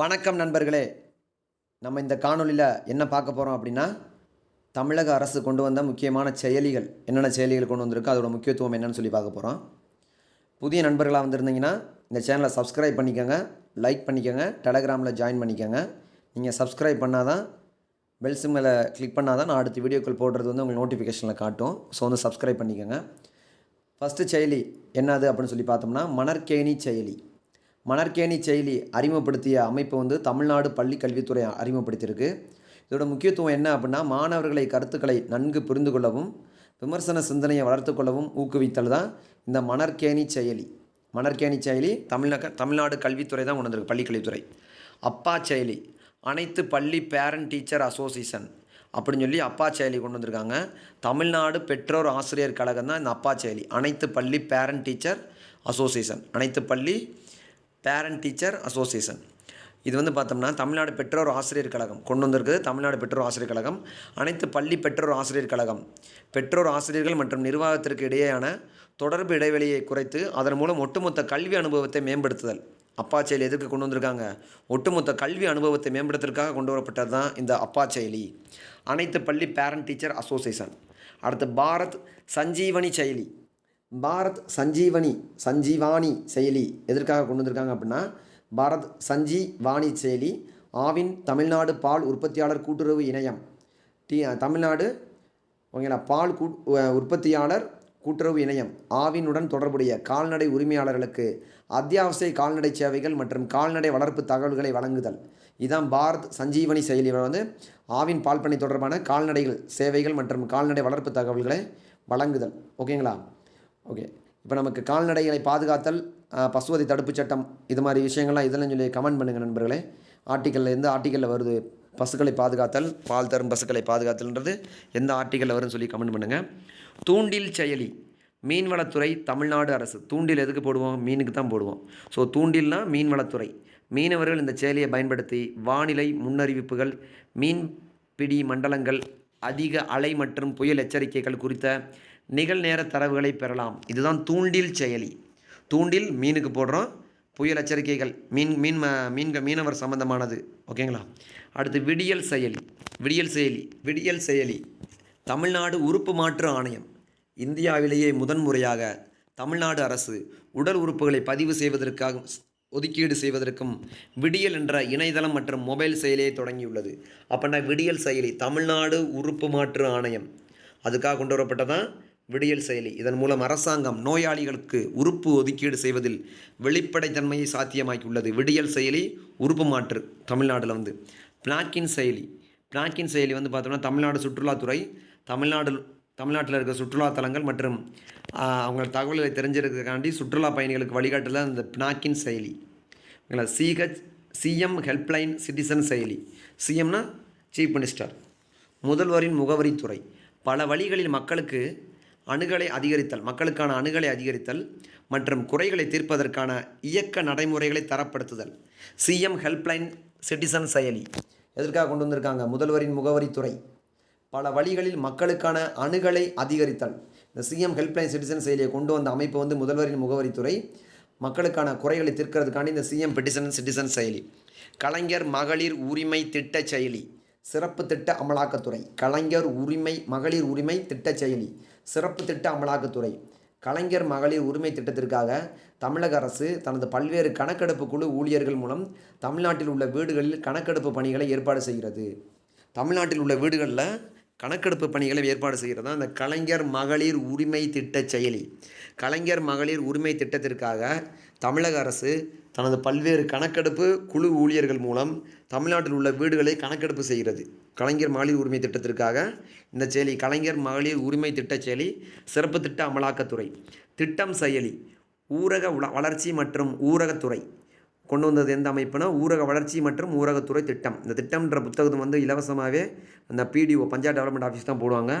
வணக்கம் நண்பர்களே. நம்ம இந்த காணொளியில் என்ன பார்க்க போகிறோம் அப்படின்னா தமிழக அரசு கொண்டு வந்த முக்கியமான செயலிகள் என்னென்ன செயலிகள் கொண்டு வந்திருக்கோ அதோட முக்கியத்துவம் என்னன்னு சொல்லி பார்க்க போகிறோம் புதிய நண்பர்களாக வந்திருந்தீங்கன்னா இந்த சேனலை சப்ஸ்கிரைப் பண்ணிக்கோங்க லைக் பண்ணிக்கோங்க டெலகிராமில் ஜாயின் பண்ணிக்கோங்க. நீங்கள் சப்ஸ்கிரைப் பண்ணால் தான் பெல் சிம்மில் கிளிக் பண்ணால் தான் நான் அடுத்த வீடியோக்கள் போடுறது வந்து உங்களுக்கு நோட்டிஃபிகேஷனில் காட்டும். ஸோ வந்து சப்ஸ்கிரைப் பண்ணிக்கோங்க. ஃபஸ்ட்டு செயலி என்னது அப்படின்னு சொல்லி பார்த்தோம்னா மணற்கேணி செயலி. மணற்கேணி செயலி அறிமுகப்படுத்திய அமைப்பு வந்து தமிழ்நாடு பள்ளி கல்வித்துறை அறிமுகப்படுத்தியிருக்கு. இதோட முக்கியத்துவம் என்ன அப்படின்னா மாணவர்களை கருத்துக்களை நன்கு புரிந்து கொள்ளவும் விமர்சன சிந்தனையை வளர்த்து கொள்ளவும் ஊக்குவித்தல் தான் இந்த மணற்கேணி செயலி. மணற்கேணி செயலி தமிழ்நக தமிழ்நாடு கல்வித்துறை தான் கொண்டு பள்ளிக்கல்வித்துறை. அப்பா செயலி அனைத்து பள்ளி பேரண்ட் டீச்சர் அசோசியேஷன் அப்படின்னு சொல்லி அப்பா செயலி கொண்டு வந்திருக்காங்க. தமிழ்நாடு பெற்றோர் ஆசிரியர் கழகம் தான் இந்த அப்பா செயலி அனைத்து பள்ளி பேரண்ட் டீச்சர் அசோசியேஷன் அனைத்து பள்ளி பேரண்ட் டீச்சர் அசோசியேஷன் இது வந்து பார்த்தோம்னா தமிழ்நாடு பெற்றோர் ஆசிரியர் கழகம். கொண்டு வந்திருக்குது தமிழ்நாடு பெற்றோர் ஆசிரியர் கழகம். அனைத்து பள்ளி பெற்றோர் ஆசிரியர் கழகம். பெற்றோர் ஆசிரியர்கள் மற்றும் நிர்வாகத்திற்கு இடையேயான தொடர்பு இடைவெளியை குறைத்து அதன் மூலம் ஒட்டுமொத்த கல்வி அனுபவத்தை மேம்படுத்துதல். அப்பா செயலி எதுக்கு கொண்டு வந்திருக்காங்க? ஒட்டுமொத்த கல்வி அனுபவத்தை மேம்படுத்துறதுக்காக கொண்டு வரப்பட்டது தான் இந்த அப்பா செயலி. அனைத்து பள்ளி பேரண்ட் டீச்சர் அசோசியேஷன் அடுத்து பாரத் சஞ்சீவனி செயலி. பாரத் சஞ்சீவனி சஞ்சீவானி செயலி எதற்காக கொண்டு வந்திருக்காங்க அப்படின்னா பாரத் சஞ்சீவாணி செயலி ஆவின் தமிழ்நாடு பால் உற்பத்தியாளர் கூட்டுறவு இணையம். டி தமிழ்நாடு ஓகேங்களா பால் கூ உற்பத்தியாளர் கூட்டுறவு இணையம். ஆவினுடன் தொடர்புடைய கால்நடை உரிமையாளர்களுக்கு அத்தியாவசிய கால்நடை சேவைகள் மற்றும் கால்நடை வளர்ப்பு தகவல்களை வழங்குதல். இதான் பாரத் சஞ்சீவனி செயலி. வந்து ஆவின் பால் பண்ணை தொடர்பான கால்நடைகள் சேவைகள் மற்றும் கால்நடை வளர்ப்பு தகவல்களை வழங்குதல். ஓகேங்களா? ஓகே இப்போ நமக்கு கால்நடைகளை பாதுகாத்தல் பசுவதை தடுப்புச் சட்டம் இது மாதிரி விஷயங்கள்லாம் இதெல்லாம் சொல்லி கமெண்ட் பண்ணுங்கள் நண்பர்களே. ஆர்டிக்கலில் எந்த ஆர்டிக்கலில் வருது? பசுக்களை பாதுகாத்தல் பால் தரும் பசுக்களை பாதுகாத்தல்ன்றது எந்த ஆர்டிக்கலில் வரும்னு சொல்லி கமெண்ட் பண்ணுங்கள் தூண்டில் செயலி மீன்வளத்துறை தமிழ்நாடு அரசு. தூண்டில் எதுக்கு போடுவோம்? மீனுக்கு தான் போடுவோம். ஸோ தூண்டில்னா மீன்வளத்துறை. மீனவர்கள் இந்த செயலியை பயன்படுத்தி வானிலை முன்னறிவிப்புகள் மீன்பிடி மண்டலங்கள் அதிக அலை மற்றும் புயல் எச்சரிக்கைகள் குறித்த நிகழ்நேர தரவுகளை பெறலாம். இதுதான் தூண்டில் செயலி. தூண்டில் மீனுக்கு போடுறோம். புயல் எச்சரிக்கைகள் மீன் மீன் ம- மீன்க மீனவர் சம்பந்தமானது. ஓகேங்களா? அடுத்து விடியல் செயலி. விடியல் செயலி. விடியல் செயலி. தமிழ்நாடு உறுப்பு மாற்று ஆணையம். இந்தியாவிலேயே முதன்முறையாக தமிழ்நாடு அரசு உடல் உறுப்புகளை பதிவு செய்வதற்காக ஒதுக்கீடு செய்வதற்கும் விடியல் என்ற இணையதளம் மற்றும் மொபைல் செயலியை தொடங்கியுள்ளது. அப்படின்னா விடியல் செயலி தமிழ்நாடு உறுப்பு மாற்று ஆணையம். அதுக்காக கொண்டு வரப்பட்டதான் விடியல் செயலி. இதன் மூலம் அரசாங்கம் நோயாளிகளுக்கு உறுப்பு ஒதுக்கீடு செய்வதில் வெளிப்படைத்தன்மையை சாத்தியமாக்கியுள்ளது. விடியல் செயலி உறுப்பு மாற்று தமிழ்நாட்டில் வந்து. பிளாக்கின் செயலி. பிளாக்கின் செயலி வந்து பார்த்தோம்னா தமிழ்நாடு சுற்றுலாத்துறை தமிழ்நாடு தமிழ்நாட்டில் இருக்க சுற்றுலா தலங்கள் மற்றும் அவங்க தகவல்களை தெரிஞ்சிருக்கிறதுக்காண்டி சுற்றுலா பயணிகளுக்கு வழிகாட்டுதல் இந்த பினாக்கின் செயலி. ஓகேங்களா? சிஹெச் சிஎம் ஹெல்ப்லைன் சிட்டிசன் செயலி. சிஎம்னா சீஃப் மினிஸ்டர் முதல்வரின் முகவரித்துறை பல வழிகளில் மக்களுக்கு அணுகலை அதிகரித்தல் மக்களுக்கான அணுகலை அதிகரித்தல் மற்றும் குறைகளை தீர்ப்பதற்கான இயக்க நடைமுறைகளை தரப்படுத்துதல். சிஎம் ஹெல்ப்லைன் சிட்டிசன் செயலி. எதற்காக கொண்டு வந்திருக்காங்க? முதல்வரின் முகவரித்துறை பல வழிகளில் மக்களுக்கான அணுகலை அதிகரித்தல். இந்த சிஎம் ஹெல்ப்லைன் சிட்டிசன் செயலியை கொண்டு வந்த அமைப்பு வந்து முதல்வரின் முகவரித்துறை மக்களுக்கான குறைகளை தீர்க்கிறதுக்காண்டி இந்த சிஎம் பெட்டிசன் சிட்டிசன் செயலி. கலைஞர் மகளிர் உரிமை திட்ட செயலி. சிறப்பு திட்ட அமலாக்கத்துறை. கலைஞர் உரிமை மகளிர் உரிமை திட்ட செயலி. சிறப்பு திட்ட அமலாக்கத்துறை. கலைஞர் மகளிர் உரிமை திட்டத்திற்காக தமிழக அரசு தனது பல்வேறு கணக்கெடுப்பு குழு ஊழியர்கள் மூலம் தமிழ்நாட்டில் உள்ள வீடுகளில் கணக்கெடுப்பு பணிகளை ஏற்பாடு செய்கிறது. தமிழ்நாட்டில் உள்ள வீடுகளில் கணக்கெடுப்பு பணிகளை ஏற்பாடு செய்கிறது? தான் அந்த கலைஞர் மகளிர் உரிமை திட்ட செயலி. கலைஞர் மகளிர் உரிமை திட்டத்திற்காக தமிழக அரசு தனது பல்வேறு கணக்கெடுப்பு குழு ஊழியர்கள் மூலம் தமிழ்நாட்டில் உள்ள வீடுகளை கணக்கெடுப்பு செய்கிறது. கலைஞர் மகளிர் உரிமை திட்டத்திற்காக இந்த செயலி கலைஞர் மகளிர் உரிமை திட்ட செயலி சிறப்பு திட்ட அமலாக்கத்துறை திட்டம் செயலி ஊரக உல- வளர்ச்சி மற்றும் ஊரகத்துறை கொண்டு வந்தது எந்த அமைப்புனா ஊரக வளர்ச்சி மற்றும் ஊரகத்துறை திட்டம். இந்த திட்டம்ன்ற புத்தகம் வந்து இலவசமாகவே அந்த பிடிஓ பஞ்சாயத்து டெவலப்மெண்ட் ஆஃபீஸ் தான் போடுவாங்க.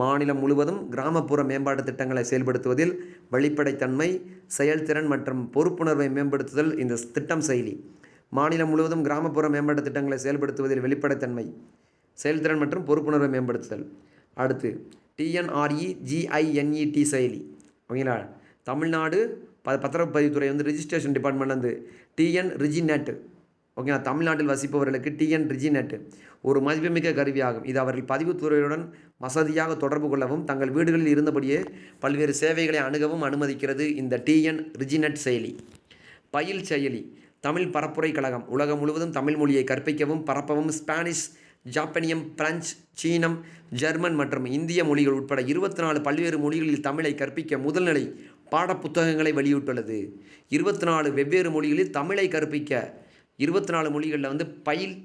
மாநிலம் முழுவதும் கிராமப்புற மேம்பாட்டு திட்டங்களை செயல்படுத்துவதில் வெளிப்படைத்தன்மை செயல்திறன் மற்றும் பொறுப்புணர்வை மேம்படுத்துதல் இந்த திட்டம் செயலி. மாநிலம் முழுவதும் கிராமப்புற மேம்பாட்டு திட்டங்களை செயல்படுத்துவதில் வெளிப்படைத்தன்மை செயல்திறன் மற்றும் பொறுப்புணர்வை மேம்படுத்துதல். அடுத்து டிஎன்ஆர்இ ஜிஐஎன்இடி செயலி. ஓகேங்களா? தமிழ்நாடு ப பத்திரப்பதிவுத்துறை வந்து ரிஜிஸ்ட்ரேஷன் டிபார்ட்மெண்ட் வந்து டிஎன் ரிஜிநெட் ஓகேங்களா தமிழ்நாட்டில் வசிப்பவர்களுக்கு டிஎன் ரிஜிநெட் ஒரு மதிப்புமிக்க கருவியாகும். இது அவர்கள் பதிவுத்துறையுடன் வசதியாக தொடர்பு கொள்ளவும் தங்கள் வீடுகளில் இருந்தபடியே பல்வேறு சேவைகளை அணுகவும் அனுமதிக்கிறது இந்த டிஎன் ரிஜிநெட் செயலி. பயில் செயலி. தமிழ் பரப்புரை கழகம். உலகம் முழுவதும் தமிழ் மொழியை கற்பிக்கவும் பரப்பவும் ஸ்பானிஷ் ஜாப்பனியம் பிரெஞ்சு சீனம் ஜெர்மன் மற்றும் இந்திய மொழிகள் உட்பட இருபத்தி நாலு பல்வேறு மொழிகளில் தமிழை கற்பிக்க முதல்நிலை பாடப்புத்தகங்களை வெளியிட்டுள்ளது. இருபத்தி நாலு வெவ்வேறு மொழிகளில் தமிழை கற்பிக்க இருபத்தி நாலு மொழிகளில் வந்து பயில்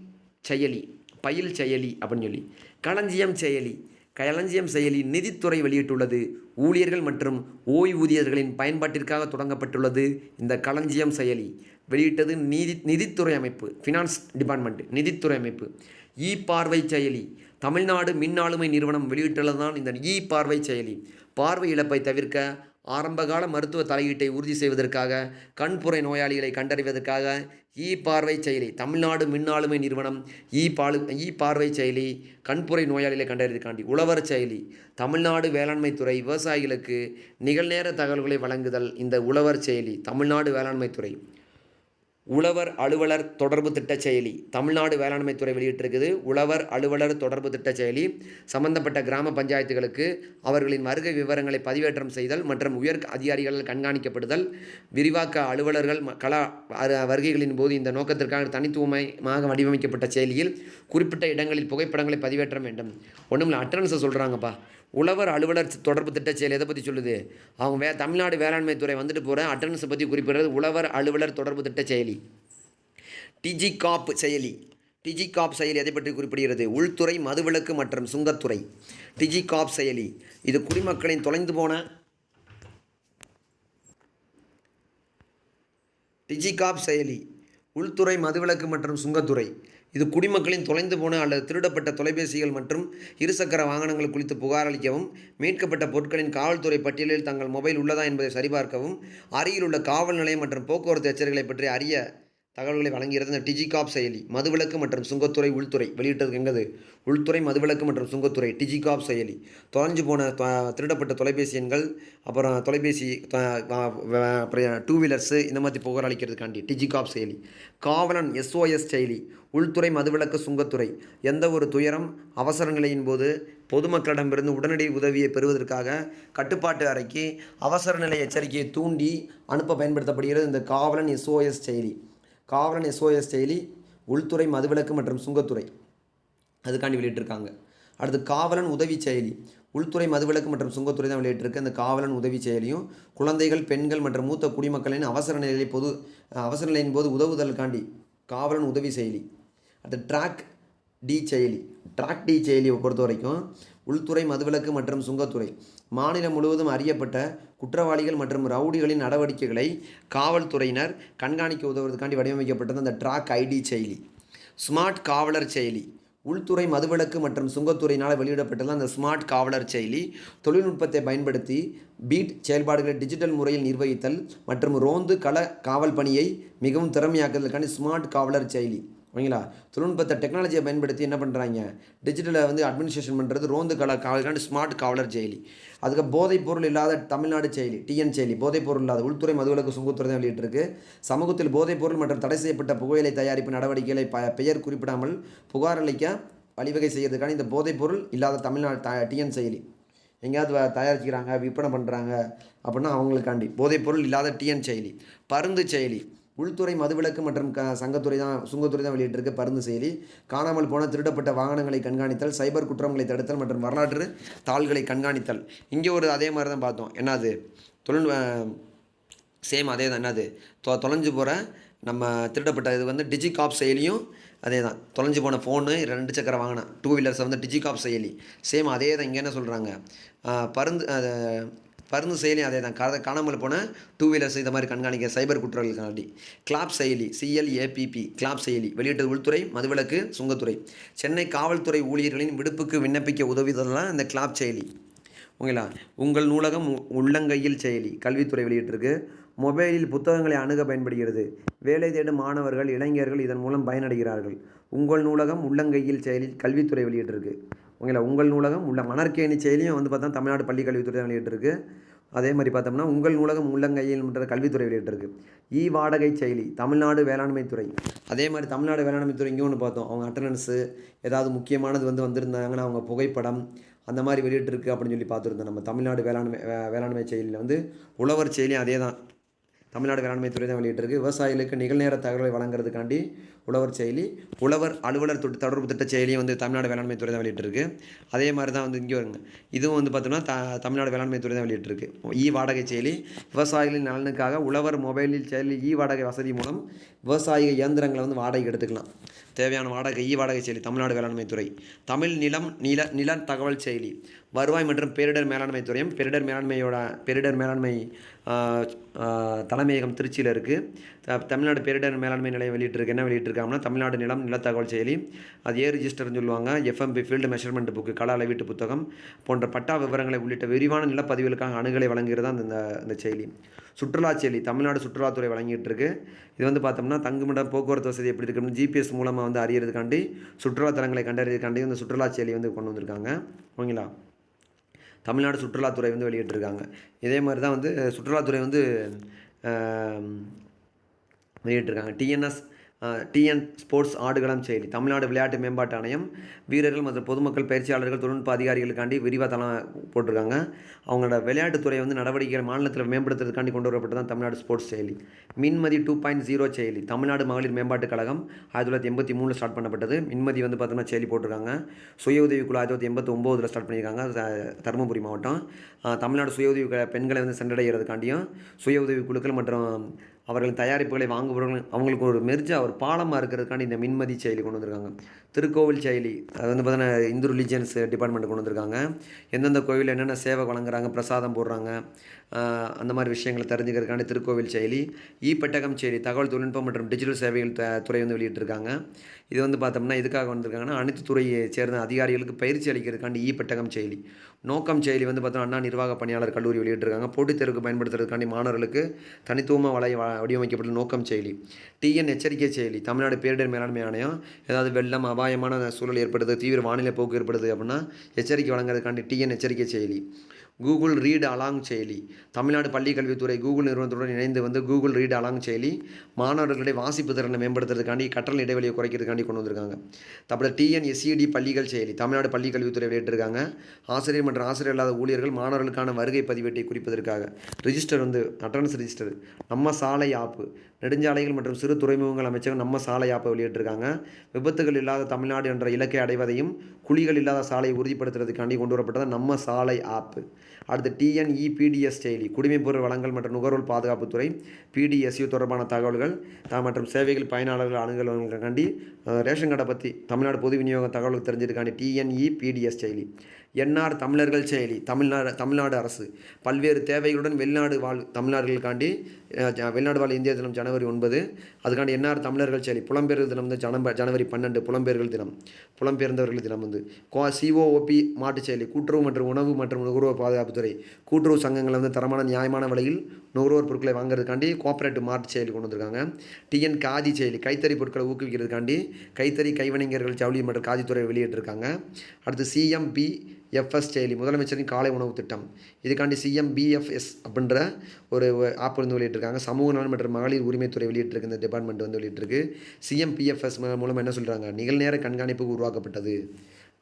செயலி பயில் செயலி அப்படின்னு சொல்லி களஞ்சியம் செயலி களஞ்சியம் செயலி நிதித்துறை வெளியிட்டுள்ளது. ஊழியர்கள் மற்றும் ஓய்வூதியர்களின் பயன்பாட்டிற்காக தொடங்கப்பட்டுள்ளது இந்த களஞ்சியம் செயலி. வெளியிட்டது நீதி நிதித்துறை அமைப்பு ஃபினான்ஸ் டிபார்ட்மெண்ட் நிதித்துறை அமைப்பு. இ பார்வை செயலி. தமிழ்நாடு மின் ஆளுமை நிறுவனம் வெளியிட்டுள்ளதுதான் இந்த இ பார்வை செயலி. பார்வை இழப்பை தவிர்க்க ஆரம்பகால மருத்துவ தலையீட்டை உறுதி செய்வதற்காக கண்புரை நோயாளிகளை கண்டறிவதற்காக இ பார்வை செயலி தமிழ்நாடு மின்னாளுமை நிறுவனம் இ பாலு இ பார்வை செயலி கண்புரை நோயாளிகளை கண்டறிவதற்காண்டி உழவர் செயலி தமிழ்நாடு வேளாண்மை துறை விவசாயிகளுக்கு நிகழ்நேர தகவல்களை வழங்குதல் இந்த உழவர் செயலி தமிழ்நாடு வேளாண்மை துறை. உழவர் அலுவலர் தொடர்பு திட்ட செயலி. தமிழ்நாடு வேளாண்மை துறை வெளியிட்டிருக்குது. உழவர் அலுவலர் தொடர்பு திட்ட செயலி. சம்பந்தப்பட்ட கிராம பஞ்சாயத்துகளுக்கு அவர்களின் வருகை விவரங்களை பதிவேற்றம் செய்தல் மற்றும் உயர் அதிகாரிகளால் கண்காணிக்கப்படுதல். விரிவாக்க அலுவலர்கள் கலா கள வருகைகளின் போது இந்த நோக்கத்திற்காக தனித்துவமாக வடிவமைக்கப்பட்ட செயலியில் குறிப்பிட்ட இடங்களில் புகைப்படங்களை பதிவேற்ற வேண்டும். ஒன்றும் இல்லை அட்டனன்ஸை சொல்கிறாங்கப்பா உழவர் அலுவலர் தொடர்பு திட்ட செயல் எதை பற்றி சொல்லுது? அவங்க வே தமிழ்நாடு வேளாண்மை துறை வந்துட்டு போகிற அட்டனன்ஸை பற்றி குறிப்பிடுறது உழவர் அலுவலர் தொடர்பு திட்ட செயலி. டிஜி காப் செயலி. டிஜி காப் செயலி எதை பற்றி குறிப்பிடுகிறது? உள்துறை மதுவிலக்கு மற்றும் சுங்கத்துறை. டிஜி காப் செயலி. இது குடிமக்களின் தொலைந்து போன டிஜிகாப் செயலி. உள்துறை மதுவிலக்கு மற்றும் சுங்கத்துறை. இது குடிமக்களின் தொலைந்து போன அல்லது திருடப்பட்ட தொலைபேசிகள் மற்றும் இருசக்கர வாகனங்கள் குறித்து புகார் அளிக்கவும் மீட்கப்பட்ட பொருட்களின் காவல்துறை பட்டியலில் தங்கள் மொபைல் உள்ளதா என்பதை சரிபார்க்கவும் அருகில் உள்ள காவல் நிலையம் மற்றும் போக்குவரத்து எச்சரிக்கைகளை பற்றி அறிய தகவல்களை வழங்குகிறது இந்த டிஜிகாப் செயலி மதுவிலக்கு மற்றும் சுங்கத்துறை உள்துறை. வெளியிட்டது எங்கது? உள்துறை மதுவிலக்கு மற்றும் சுங்கத்துறை டிஜிகாப் செயலி. தொலைஞ்சு போன திருடப்பட்ட தொலைபேசி எண்கள் அப்புறம் தொலைபேசி அப்புறம் டூ வீலர்ஸு இந்த மாதிரி புகார் அளிக்கிறதுக்காண்டி டிஜிகாப் செயலி. காவலன் எஸ்ஓஎஸ் செயலி உள்துறை மதுவிலக்கு சுங்கத்துறை. எந்த ஒரு துயரம் அவசர நிலையின் போது பொதுமக்களிடமிருந்து உடனடி உதவியை பெறுவதற்காக கட்டுப்பாட்டு அறைக்கு அவசர நிலை எச்சரிக்கையை தூண்டி அனுப்ப பயன்படுத்தப்படுகிறது இந்த காவலன் எஸ்ஓஎஸ் செயலி. காவலன் எஸ்ஓஎஸ் செயலி உள்துறை மதுவிலக்கு மற்றும் சுங்கத்துறை. அதுக்காண்டி வெளியிட்டிருக்காங்க. அடுத்து காவலன் உதவி செயலி உள்துறை மதுவிலக்கு மற்றும் சுங்கத்துறை தான் வெளியிட்டிருக்கு. அந்த காவலன் உதவி செயலியும் குழந்தைகள் பெண்கள் மற்றும் மூத்த குடிமக்களின் அவசர நிலையை பொது அவசர நிலையின் போது உதவுதலுக்காண்டி காவலன் உதவி செயலி. அடுத்து ட்ராக் டி செயலி. ட்ராக் டி செயலியை பொறுத்த வரைக்கும் உள்துறை மதுவிலக்கு மற்றும் சுங்கத்துறை. மாநிலம் முழுவதும் அறியப்பட்ட குற்றவாளிகள் மற்றும் ரவுடிகளின் நடவடிக்கைகளை காவல்துறையினர் கண்காணிக்க உதவுவதற்காண்டி வடிவமைக்கப்பட்டது அந்த ட்ராக் ஐடி செயலி ஸ்மார்ட் காவலர் செயலி உள்துறை மதுவிலக்கு மற்றும் சுங்கத்துறையினால் வெளியிடப்பட்டுள்ள அந்த ஸ்மார்ட் காவலர் செயலி தொழில்நுட்பத்தை பயன்படுத்தி பீட் செயல்பாடுகளை டிஜிட்டல் முறையில் நிர்வகித்தல் மற்றும் ரோந்து கள காவல் பணியை மிகவும் திறமையாக்குதலுக்கான ஸ்மார்ட் காவலர் செயலி ஓகேங்களா? தொழில்நுட்பத்தை டெக்னாலஜியை பயன்படுத்தி என்ன பண்ணுறாங்க டிஜிட்டலை வந்து அட்மினிஸ்ட்ரேஷன் பண்ணுறது ரோந்து கல காவலுக்காண்டி ஸ்மார்ட் காவலர் செயலி. அதுக்கு போதைப் பொருள் இல்லாத தமிழ்நாடு செயலி டிஎன் செயலி போதைப் பொருள் இல்லாத உள்துறை மதுவிலக்கு சுங்கத்துறை தான் வெளியிட்டிருக்கு. சமூகத்தில் போதைப் பொருள் மற்றும் தடை செய்யப்பட்ட புகையிலை தயாரிப்பு நடவடிக்கைகளை ப பெயர் குறிப்பிடாமல் புகார் அளிக்க வழிவகை செய்யறதுக்கான இந்த போதைப் பொருள் இல்லாத தமிழ்நாடு த டிஎன் செயலி. எங்கேயாவது வ- தயாரிக்கிறாங்க விற்பனை பண்ணுறாங்க அப்படின்னா அவங்களுக்காண்டி. போதைப் பொருள் இல்லாத டிஎன் செயலி. பருந்து செயலி. உள்துறை மதுவிலக்கு மற்றும் க சங்கத்துறை தான் சுங்கத்துறை தான் வெளியிட்டிருக்க பருந்து செயலி. காணாமல் போன திருடப்பட்ட வாகனங்களை கண்காணித்தல் சைபர் குற்றங்களை தடுத்தல் மற்றும் வரலாற்று தாள்களை கண்காணித்தல். இங்கே ஒரு அதே மாதிரி தான் பார்த்தோம். என்னது? தொழில் சேம் அதே தான். என்னது? தொ தொலைஞ்சு போகிற நம்ம திருடப்பட்ட இது வந்து டிஜிகாப் செயலியும் அதே தான். தொலைஞ்சு போன ஃபோனு ரெண்டு சக்கர வாகனம் டூ வீலர்ஸை வந்து டிஜிகாப் செயலி. சேம் அதே தான். இங்கே என்ன சொல்கிறாங்க பருந்து பருந்து செயலி அதே தான். கா காணாமல் போன டூ வீலர்ஸ் இந்த மாதிரி கண்காணிக்க சைபர் குற்றங்களுக்காண்டி. கிளாப் செயலி சிஎல்ஏபிபி கிளாப் செயலி. வெளியிட்டது உள்துறை மதுவிலக்கு சுங்கத்துறை. சென்னை காவல்துறை ஊழியர்களின் விடுப்புக்கு விண்ணப்பிக்க உதவிதெல்லாம் இந்த கிளாப் செயலி. ஓகேங்களா? உங்கள் நூலகம் உ- உள்ளங்கையில் செயலி. கல்வித்துறை வெளியிட்டிருக்கு. மொபைலில் புத்தகங்களை அணுக பயன்படுகிறது. வேலை தேடும் மாணவர்கள் இளைஞர்கள் இதன் மூலம் பயனடைகிறார்கள். உங்கள் நூலகம் உள்ளங்கையில் செயலில் கல்வித்துறை வெளியிட்டிருக்கு. ஓகேங்களா? உங்கள் நூலகம் உள்ள மணற்கேணி செயலியும் வந்து பார்த்தா தமிழ்நாடு பள்ளி கல்வித்துறை தான் வெளியிட்டிருக்கு. அதே மாதிரி பார்த்தோம்னா உங்கள் நூலகம் உள்ளங்கையில்ன்ற கல்வித்துறை வெளியிட்டிருக்கு. இ வாடகை செயலி தமிழ்நாடு வேளாண்மை துறை. அதே மாதிரி தமிழ்நாடு வேளாண்மை துறை இங்கே ஒன்று பார்த்தோம். அவங்க அட்டண்டன்ஸு ஏதாவது முக்கியமானது வந்து வந்திருந்தாங்கன்னா அவங்க புகைப்படம் அந்த மாதிரி வெளியிட்டிருக்கு அப்படின்னு சொல்லி பார்த்துருந்தோம் நம்ம தமிழ்நாடு வேளாண்மை வேளாண்மை செயலியில் வந்து உழவர் செயலியும் அதே தான் தமிழ்நாடு வேளாண்மை துறை தான் வெளியிட்டிருக்கு. விவசாயிகளுக்கு நிகழ்நேர தகவலை வழங்குறதுக்காண்டி உழவர் செயலி உழவர் அலுவலர் தொட்டு தொடர்பு திட்ட செயலியும் வந்து தமிழ்நாடு வேளாண்மை துறை தான் வெளியிட்டிருக்கு. அதே மாதிரி தான் வந்து இங்கே வருங்க. இதுவும் வந்து பார்த்தோம்னா த தமிழ்நாடு வேளாண்மை துறை தான் வெளியிட்டிருக்கு. இ வாடகை செயலி விவசாயிகளின் நலனுக்காக உழவர் மொபைலில் செயலி இ வாடகை வசதி மூலம் விவசாய இயந்திரங்களை வந்து வாடகைக்கு எடுத்துக்கலாம். தேவையான வாடகை இ வாடகை செயலி தமிழ்நாடு வேளாண்மை துறை. தமிழ் நிலம் நில நில தகவல் செயலி. வருவாய் மற்றும் பேரிடர் மேலாண்மை துறையும் பேரிடர் மேலாண்மையோட பேரிடர் மேலாண்மை தலைமையகம் திருச்சியில் இருக்குது தமிழ்நாடு பேரிடர் மேலாண்மை நிலையம் வெளியிட்டிருக்கு. என்ன வெளியிட்டிருக்காங்கன்னா தமிழ்நாடு நிலம் நிலத்தகவல் செயலி. அது ஏ ரிஜிஸ்டர்னு சொல்லுவாங்க. எஃப்எம்பி ஃபீல்டு மெஷர்மெண்ட் புக்கு கள அளவீட்டு புத்தகம் போன்ற பட்டா விவரங்களை உள்ளிட்ட விரிவான நிலப்பதிவுகளுக்காக அணுகலை வழங்குகிறது அந்த இந்த- செயலி. சுற்றுலா செயலி தமிழ்நாடு சுற்றுலாத்துறை வழங்கிட்டு இருக்கு இது வந்து பார்த்தோம்னா தங்குமிடம் போக்குவரத்து வசதி எப்படி இருக்குன்னு ஜிபிஎஸ் மூலமாக வந்து அறியறதுக்காண்டி சுற்றுலா தலங்களை கண்டறியதுக்காண்டி இந்த சுற்றுலா செயலி வந்து கொண்டு வந்திருக்காங்க. ஓகேங்களா? தமிழ்நாடு சுற்றுலாத்துறை வந்து வெளியிட்டிருக்காங்க. இதே மாதிரி தான் வந்து சுற்றுலாத்துறை வந்து வெளியிட்டிருக்காங்க. டிஎன்எஸ் டிஎன் ஸ்போர்ட்ஸ் ஆடுகளம் செயலி தமிழ்நாடு விளையாட்டு மேம்பாட்டு ஆணையம் வீரர்கள் மற்றும் பொதுமக்கள் பயிற்சியாளர்கள் தொழில்நுட்ப அதிகாரிகளுக்காண்டி விரிவாக தளம் போட்டிருக்காங்க. அவங்களோட விளையாட்டுத்துறை வந்து நடவடிக்கைகள் மாநிலத்தில் மேம்படுத்துறதுக்காண்டி கொண்டு வரப்பட்டது தான் தமிழ்நாடு ஸ்போர்ட்ஸ் செயலி. மின்மதி டூ பாயிண்ட் ஜீரோ செயலி. தமிழ்நாடு மகளிர் மேம்பாட்டுக் கழகம் ஆயிரத்தி தொள்ளாயிரத்தி எண்பத்தி மூணில் ஸ்டார்ட் பண்ணப்பட்டது. மின்மதி வந்து பார்த்தோம்னா செயலி போட்டிருக்காங்க. சுய உதவிக்குழு ஆயிரத்தி தொள்ளாயிரத்தி எண்பத்தி ஒம்போதில் ஸ்டார்ட் பண்ணியிருக்காங்க. த- தருமபுரி மாவட்டம். தமிழ்நாடு சுய உதவி பெண்களை வந்து சென்றடைகிறதுக்காண்டியும் சுய உதவி குழுக்கள் மற்றும் அவர்களின் தயாரிப்புகளை வாங்குபவர்கள் அவங்களுக்கு ஒரு மெர்ஜா ஒரு பாலமாக இருக்கிறதுக்கான இந்த மின்மதி செயலி கொண்டு வந்திருக்காங்க. திருக்கோவில் செயலி அது வந்து பார்த்தீங்கன்னா இந்து ரிலிஜியன்ஸ் டிபார்ட்மெண்ட் கொண்டு வந்திருக்காங்க. எந்தெந்த கோவிலில் என்னென்ன சேவை வழங்குறாங்க பிரசாதம் போடுறாங்க அந்த மாதிரி விஷயங்களை தெரிஞ்சுக்கிறதுக்கான திருக்கோவில் செயலி இ பெட்டகம் செயலி தகவல் தொழில்நுட்பம் மற்றும் டிஜிட்டல் சேவைகள் த- துறை வந்து வெளியிட்டிருக்காங்க. இது வந்து பார்த்தோம்னா இதுக்காக வந்திருக்காங்கன்னா அனைத்து துறையை சேர்ந்த அதிகாரிகளுக்கு பயிற்சி அளிக்கிறதுக்காண்டி இ பெட்டகம் செயலி. நோக்கம் செயலி வந்து பார்த்தோம்னா அண்ணா நிர்வாக பணியாளர் கல்லூரி வெளியிட்டிருக்காங்க. போட்டித் தேர்வுக்கு பயன்படுத்துறதுக்காண்டி மாணவர்களுக்கு தனித்துவமாக வலை வடிவமைக்கப்பட்ட நோக்கம் செயலி டிஎன் எச்சரிக்கை செயலி தமிழ்நாடு பேரிடர் மேலாண்மை ஆணையம் ஏதாவது வெள்ளம் அபாயமான சூழல் ஏற்படுது தீவிர வானிலை போக்கு ஏற்படுது அப்படின்னா எச்சரிக்கை வழங்குறதுக்காண்டி டிஎன் எச்சரிக்கை செயலி. கூகுள் ரீட் அலாங் செயலி. தமிழ்நாடு பள்ளி கல்வித்துறை கூகுள் நிறுவனத்துடன் இணைந்து வந்து கூகுள் ரீட் அலாங் செயலி மாணவர்களுடைய வாசிப்பு திறனை மேம்படுத்துறதுக்காண்டி கற்றல் இடைவெளியை குறைக்கிறதுக்காண்டி கொண்டு வந்திருக்காங்க. அப்புறம் டிஎன்எஸ்சிடி பள்ளிகள் செயலி. தமிழ்நாடு பள்ளி கல்வித்துறை வெளியிட்டிருக்காங்க. ஆசிரியர் மற்றும் ஆசிரியர் இல்லாத ஊழியர்கள் மாணவர்களுக்கான வருகை பதிவேட்டை குறிப்பதற்காக. ரிஜிஸ்டர் வந்து அட்டனன்ஸ் ரிஜிஸ்டர் நம்ம சாலை ஆப்பு நெடுஞ்சாலைகள் மற்றும் சிறு துறைமுகங்கள் அமைச்சகம் நம்ம சாலை ஆப்பை வெளியிட்டிருக்காங்க. விபத்துகள் இல்லாத தமிழ்நாடு என்ற இலக்கை அடைவதையும் குழிகள் இல்லாத சாலையை உறுதிப்படுத்துறதுக்காண்டி கொண்டு வரப்பட்டது நம்ம சாலை ஆப்பு அடுத்து டிஎன்இபிடிஎஸ் செயலி குடிமைப்பொருள் வளங்கள் மற்றும் நுகர்வோர் பாதுகாப்புத்துறை பிடிஎஸ்யு தொடர்பான தகவல்கள் த- மற்றும் சேவைகள் பயனாளர்கள் அணுகலுக்காண்டி ரேஷன் கார்டை பற்றி தமிழ்நாடு பொது விநியோக தகவல்கள் தெரிஞ்சிருக்காண்டி டிஎன்இபிடிஎஸ் செயலி. என்ஆர் தமிழர்கள் செயலி தமிழ்நாடு தமிழ்நாடு அரசு. பல்வேறு தேவைகளுடன் வெளிநாடு வாழ் தமிழர்களுக்காண்டி வெளிநாடு வாழ் இந்திய தினம் ஜனவரி ஒன்பது. அதுக்காண்டி என்ஆர் தமிழர்கள் செயலி புலம்பெயர்கள் தினம் வந்து ஜனவ ஜனவரி பன்னெண்டு புலம்பெயர்கள் தினம். புலம்பெயர்ந்தவர்கள் தினம் வந்து கோ சிஓஓபி மாட்டுச் செயலி கூட்டுறவு மற்றும் உணவு மற்றும் நுகர்வோர் பாதுகாப்புத்துறை கூட்டுறவு சங்கங்களை வந்து தரமான நியாயமான விலையில் நுகர்வோர் பொருட்களை வாங்குறதுக்காண்டி கோஆப்ரேட்டிவ் மாட்டு செயலி கொண்டு வந்திருக்காங்க. டிஎன் காதி செயலி கைத்தறி பொருட்களை ஊக்குவிக்கிறதுக்காண்டி கைத்தறி கைவினைஞர்கள் ஜவுளி மற்றும் காதித்துறை வெளியிட்டிருக்காங்க. அடுத்து சிஎம்பி எஃப்எஸ் செயலி முதலமைச்சரின் காலை உணவு திட்டம். இதுக்காண்டி சிஎம் பிஎஃப்எஸ் அப்படின்ற ஒரு ஆப் வந்து வெளியிட்டிருக்காங்க. சமூக நலன் மற்றும் மகளிர் உரிமைத்துறை வெளியிட்டிருக்கு இந்த டிபார்ட்மெண்ட் வந்து வெளியிட்டிருக்கு. சிஎம்பிஎஃப்எஸ் மூலம் என்ன சொல்கிறாங்க நிகழ்நேர கண்காணிப்பு உருவாக்கப்பட்டது.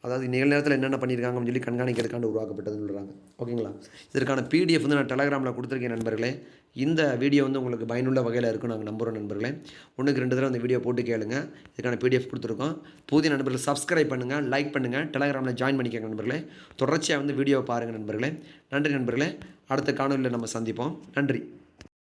அதாவது நிகழ்நேரத்தில் என்னென்ன பண்ணியிருக்காங்க அப்படின்னு சொல்லி கண்காணிக்கிறதுக்காண்டு உருவாக்கப்பட்டதுன்னு சொல்கிறாங்க ஓகேங்களா? இதற்கான பிடிஎஃப் வந்து நான் டெலகிராமில் கொடுத்துருக்கேன் நண்பர்களே. இந்த வீடியோ வந்து உங்களுக்கு பயனுள்ள வகையில் இருக்கும் நாங்கள் நம்புகிறோம் நண்பர்களே. ஒன்றுக்கு ரெண்டு தடவை அந்த வீடியோ போட்டு கேளுங்க. இதுக்கான பிடிஎஃப் கொடுத்துருக்கோம். புதிய நண்பர்கள் சப்ஸ்கிரைப் பண்ணுங்கள் லைக் பண்ணுங்கள் டெலகிராமில் ஜாயின் பண்ணிக்கங்க நண்பர்களே. தொடர்ச்சியாக வந்து வீடியோ பாருங்கள் நண்பர்களே. நன்றி நண்பர்களே. அடுத்த காணொலியில் நம்ம சந்திப்போம். நன்றி.